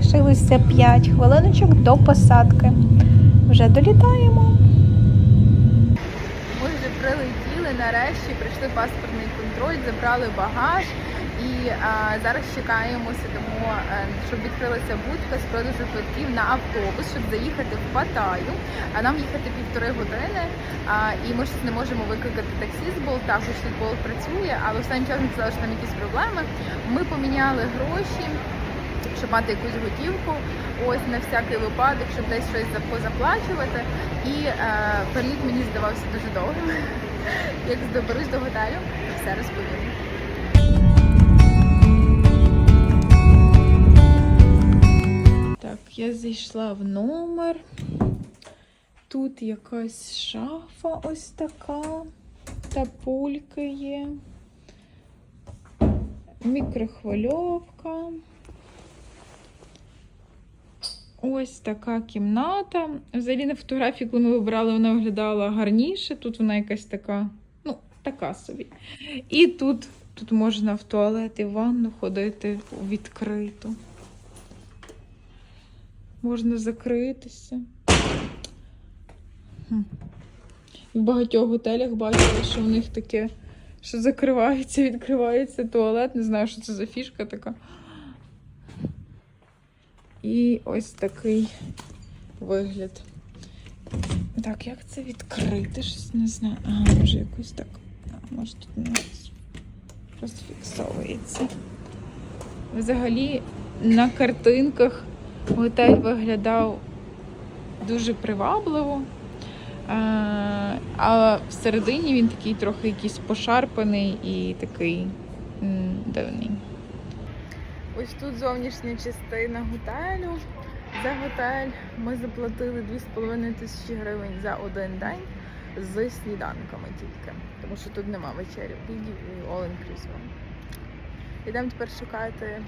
лишилося 5 хвилиночок до посадки. Вже долітаємо. Ми вже прилетіли нарешті, прийшли паспортний контроль, забрали багаж і а, зараз чекаємо, сидимо, е, щоб відкрилася будка з продажу квитків на автобус, щоб заїхати в Паттайю. А нам їхати півтори години. А, і ми щось не можемо викликати таксі з хоч тут болт працює, але останнім часом сказали, що там якісь проблеми. Ми поміняли гроші. Щоб мати якусь готівку, ось на всякий випадок, щоб десь щось позаплачувати. І е, переліт мені здавався дуже довгим. Як доберусь до готелю, все розповім. Так, я зайшла в номер. Тут якась шафа ось така. Та пульки є. Мікрохвильовка. Ось така кімната. Взагалі на фотографії, коли ми вибирали, вона виглядала гарніше. Тут вона якась така, ну, така собі. І тут, тут можна в туалет і в ванну ходити відкрито. Можна закритися. В багатьох готелях бачила, що в них таке, що закривається, відкривається туалет. Не знаю, що це за фішка така. І ось такий вигляд. Так, як це відкрити? Щось не знаю. Ага, може якось так. Може тут у нас розфіксовується. Взагалі на картинках готель виглядав дуже привабливо. А всередині він такий трохи якийсь пошарпаний і такий дивний. Ось тут зовнішня частина готелю. За готель ми заплатили 2,5 тисячі гривень за один день з сніданками тільки, тому що тут нема вечері, обідів і all inclusive. Йдемо тепер шукати е,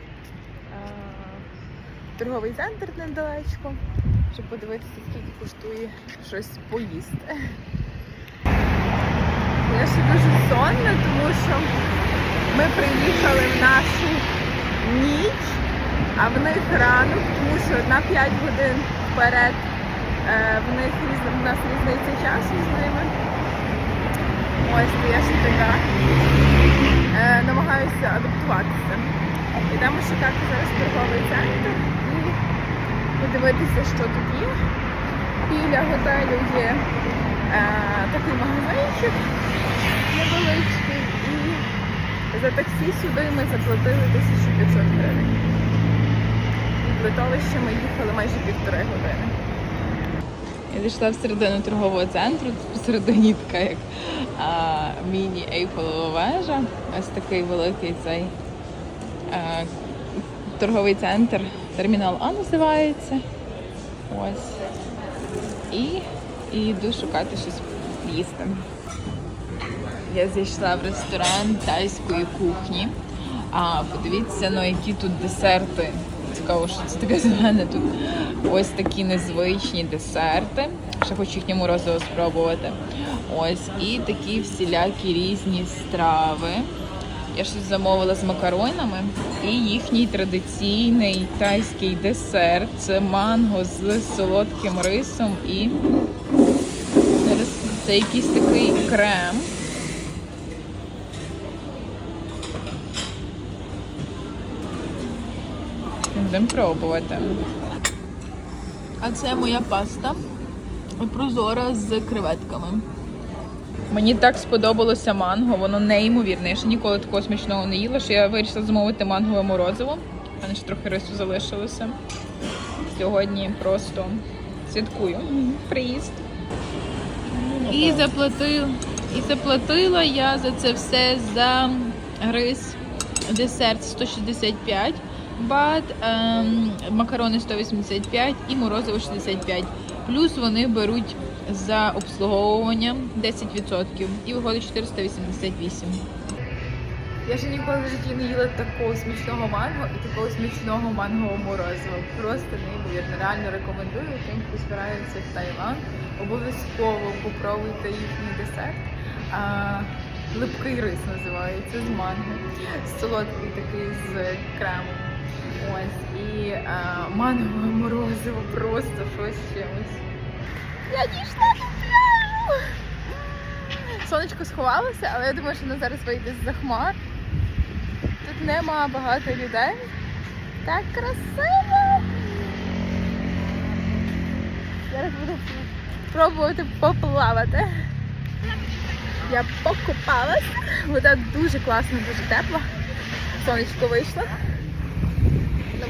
торговий центр недалечко, щоб подивитися, скільки коштує щось поїсти. Я ще дуже сонна, тому що ми приїхали в нашу ніч, а в них ранок, тому що на 5 годин вперед е, в них в нас різниця часу з ними. Ось я ще така е, намагаюся адаптуватися. Йдемо шукати зараз торговий центр і подивитися, що тут є. Біля готелю є е, такий магазинчик невеличкий за таксі сюди ми заплатили 1500 гривень. Від литовища ми їхали майже півтори години. Я зайшла всередину торгового центру, посередині така як а, міні Ейфелева вежа. Ось такий великий цей а, торговий центр. Термінал А називається. Ось. І, і йду шукати щось їсти. Я зайшла в ресторан тайської кухні. А подивіться, ну які тут десерти. Цікаво, що це таке зелене тут. Ось такі незвичні десерти. Ще хочу їхнє морозиво спробувати. Ось і такі всілякі різні страви. Я щось замовила з макаронами. І їхній традиційний тайський десерт це манго з солодким рисом і це якийсь такий крем. Будемо пробувати. А це моя паста прозора з креветками. Мені так сподобалося манго, воно неймовірне. Я ще ніколи такого смачного не їла, що я вирішила замовити мангове морозиво. У мене ще трохи рису залишилося. Сьогодні просто святкую приїзд. І заплатила, і заплатила я за це все за рис десерт 165 бат, ем, макарони 185 і морозиво 65. Плюс вони беруть за обслуговування 10% і виходить 488. Я ще ніколи в житті не їла такого смачного манго і такого смачного мангового морозива. Просто неймовірно. Реально рекомендую тим, хто збирається в Таїланд. Обов'язково попробуйте їхній десерт. А, липкий рис називається з манго. Солодкий такий з кремом. Ось. І а, мангове морозиво, просто щось чимось. Я дійшла до пляжу! Сонечко сховалося, але я думаю, що воно зараз вийде з-за хмар. Тут нема багато людей. Так красиво! Зараз буду пробувати поплавати. Я покупалась. Вода дуже класна, дуже тепла. Сонечко вийшло.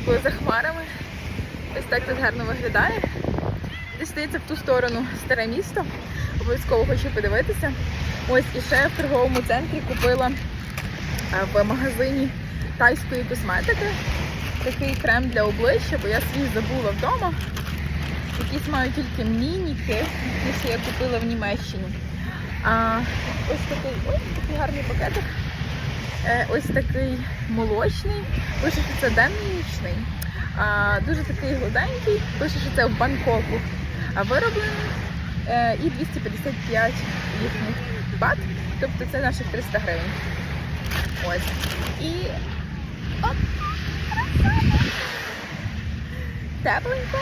Воно за хмарами. Ось так тут гарно виглядає. Десь здається в ту сторону старе місто. Обов'язково хочу подивитися. Ось і ще в торговому центрі купила е, в магазині тайської косметики такий крем для обличчя, бо я свій забула вдома. Якісь маю тільки мініки, які я купила в Німеччині. А, ось такий, ой, такий гарний пакетик. Е, ось такий молочний. Пише, що це денний. А, дуже такий гладенький. Пише, що це в Бангкоку вироблений. Е, і 255 їхніх бат. Тобто це наших 300 гривень. Ось. І оп! Тепленько.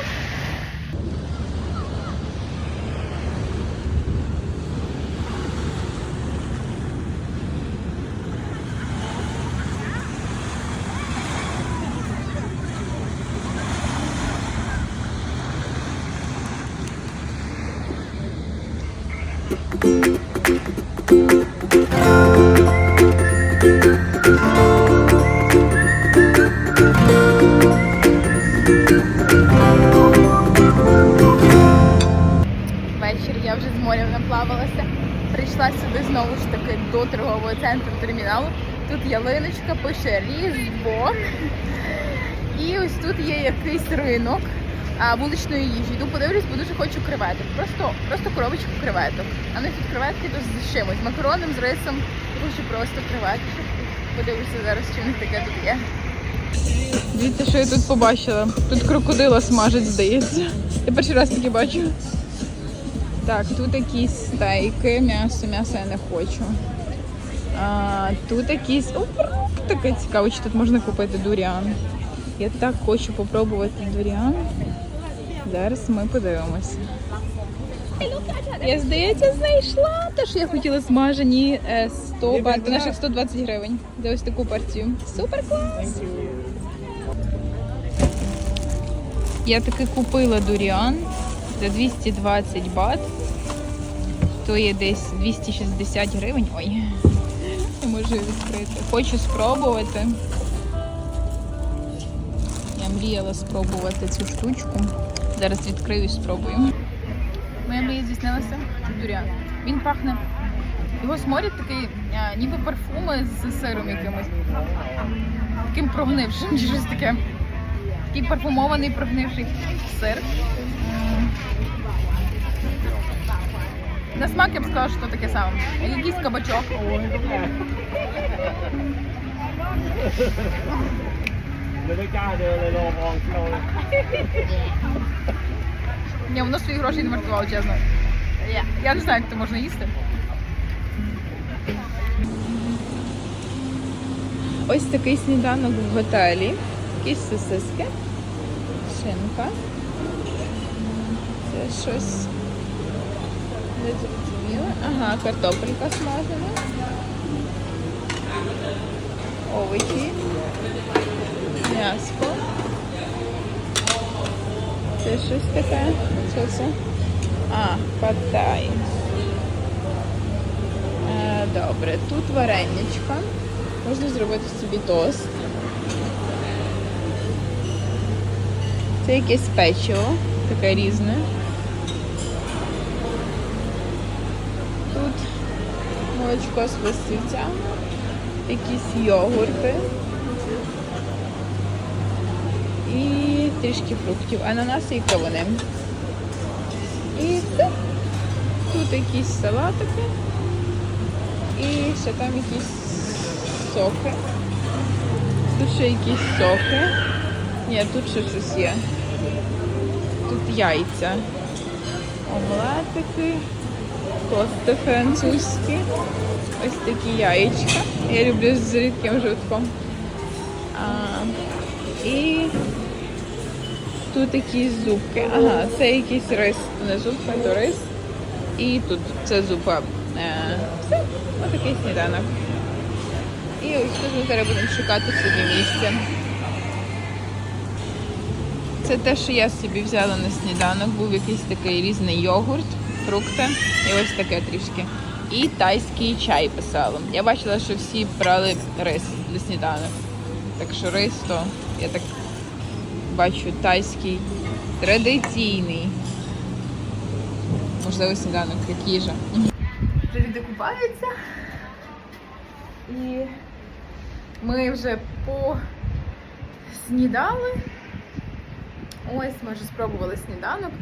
Наплавалася. Прийшла сюди знову ж таки до торгового центру терміналу. Тут ялиночка, пише Різдво. І ось тут є якийсь ринок вуличної їжі. Йду подивлюсь, бо дуже хочу креветок. Просто, просто коробочку креветок. А не тут креветки з чимось. Макароном, з рисом. Я хочу просто креветки. Подивлюся зараз, чи в них таке тут є. Дивіться, що я тут побачила. Тут крокодила смажать, здається. Я перший раз таке бачу. Так, тут якісь стейки, м'ясо, м'ясо я не хочу. А, тут якісь О, таке цікаво, чи тут можна купити дуріан. Я так хочу попробувати дуріан. Зараз ми подивимося. Я, здається, знайшла те, що я хотіла смажені е, 100 бат, наших 120 гривень за ось таку партію. Супер клас! Я таки купила дуріан за 220 бат. То є десь 260 гривень. Ой, не можу відкрити. Хочу спробувати. Я мріяла спробувати цю штучку. Зараз відкрию і спробую. Моя мрія здійснилася. Це. Він пахне. Його сморід такий, а, ніби парфуми з сиром якимось. Таким прогнившим, чи щось таке. Такий парфумований прогнивший сир. На смак я б сказала, що таке саме. Якийсь кабачок. Người mới ca đưa lên lô con thôi Ні, воно свої гроші не вартувало, чесно. Я, я не знаю, як це можна їсти. Ось такий сніданок в готелі. Якісь сосиски, шинка. Це щось не зрозуміло. Ага, картопелька смажена. Овочі. М'яско. Це щось таке. Це? А, падай. Е, добре, тут вареничка. Можна зробити собі тост. Це якесь печиво, таке різне. Тут молочко з пластівцями, якісь йогурти. Трішки фруктів, ананаси і кавуни. І все. Тут якісь салатики. І ще там якісь соки. Тут ще якісь соки. Ні, тут ще щось є. Тут яйця. Омлетики, тости французькі. Ось такі яєчка. Я люблю з рідким жовтком. А, і Тут якісь зубки. Ага, це якийсь рис. Не зубка, то рис. І тут це зупа. Е, все, ось такий сніданок. І ось тут ми зараз будемо шукати собі місце. Це те, що я собі взяла на сніданок. Був якийсь такий різний йогурт, фрукти і ось таке трішки. І тайський чай писала. Я бачила, що всі брали рис для сніданок. Так що рис, то я так бачу тайський традиційний. Можливо, сніданок, як їжа. Вже люди купаються. І ми вже поснідали. Ось ми вже спробували сніданок.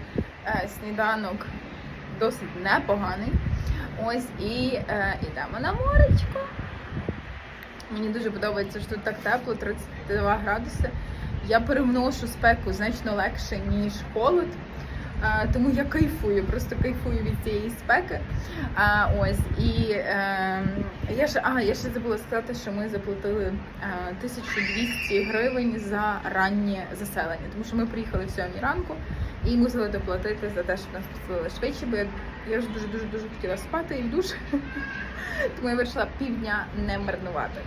Е, Сніданок досить непоганий. Ось і е, йдемо на моречко. Мені дуже подобається, що тут так тепло, 32 градуси. Я переношу спеку значно легше, ніж холод. Тому я кайфую, просто кайфую від цієї спеки. А, ось і е, я ще, а, я ще забула сказати, що ми заплатили е, 1200 гривень за раннє заселення, тому що ми приїхали в 7 ранку і мусили доплатити за те, щоб нас поселили швидше, бо я, я вже дуже дуже дуже хотіла спати і в душ. Тому я вирішила півдня не марнувати.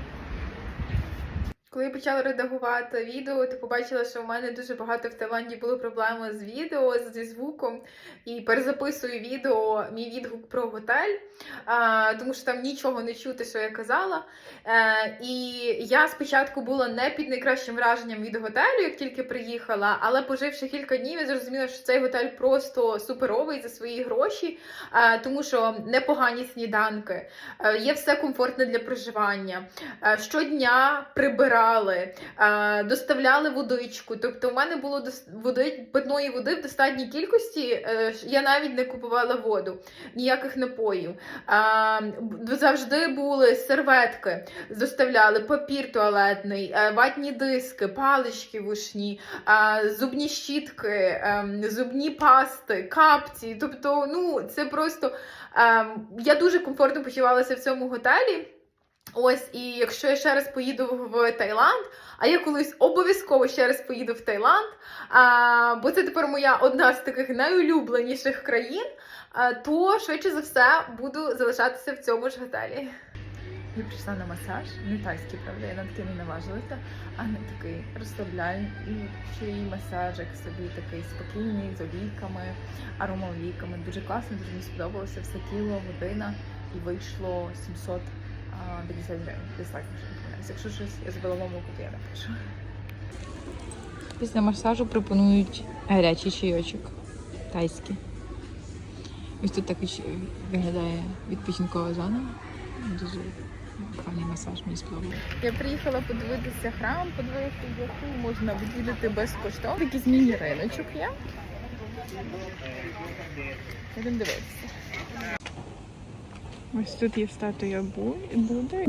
Коли я почала редагувати відео, то побачила, що в мене дуже багато в Таїланді було проблеми з відео, зі звуком. І перезаписую відео, мій відгук про готель, тому що там нічого не чути, що я казала. Е, і я спочатку була не під найкращим враженням від готелю, як тільки приїхала, але поживши кілька днів, я зрозуміла, що цей готель просто суперовий за свої гроші, е, тому що непогані сніданки, е, є все комфортне для проживання. Щодня прибирали, е, доставляли водичку. Тобто, у мене було води, питної води в достатній кількості. е, Я навіть не купувала воду, ніяких напоїв. Е, Завжди були серветки, доставляли папір туалетний, ватні диски, палички вушні, зубні щітки, зубні пасти, капці. Тобто, ну це просто я дуже комфортно почувалася в цьому готелі. Ось, і якщо я ще раз поїду в Таїланд, а я колись обов'язково ще раз поїду в Таїланд, а, бо це тепер моя одна з таких найулюбленіших країн, а, то швидше за все буду залишатися в цьому ж готелі. Я прийшла на масаж, не тайський, правда, я на таке не наважилася, а на такий розслабляючий масажик собі такий спокійний, з олійками, аромаолійками. Дуже класно, дуже мені сподобалося все тіло, година і вийшло 700 а, 50 гривень. Десь так, якщо. Якщо щось я помилку, то я напишу. Після масажу пропонують гарячий чайочок тайський. Ось тут так виглядає відпочинкова зона. Дуже файний масаж, мені сподобалося. Я приїхала подивитися храм, подивитися, яку можна відвідати безкоштовно. Такий зміні риночок є. Будемо дивитися. Ось тут є статуя Бу- Будди.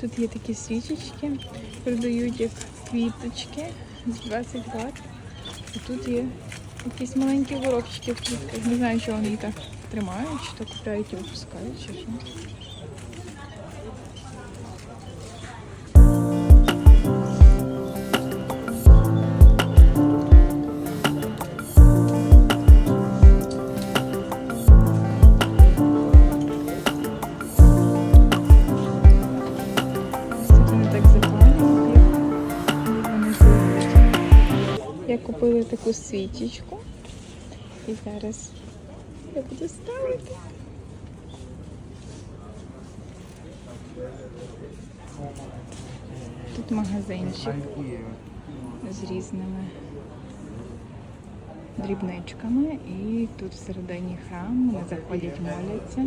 Тут є такі свічечки, продають як квіточки з 20 бат. І тут є якісь маленькі воробчики в квітках. Не знаю, чого вони так тримають, чи то купляють і випускають, чи що. Купила таку свічечку. І зараз я буду ставити. Тут магазинчик з різними дрібничками. І тут всередині храм вони заходять, моляться.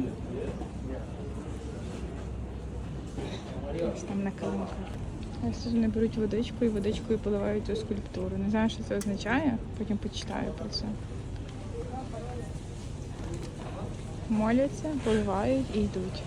Ось там на килимках. Тут вони беруть водичку і водичкою поливають цю скульптуру. Не знаю, що це означає, потім почитаю про це. Моляться, поливають і йдуть.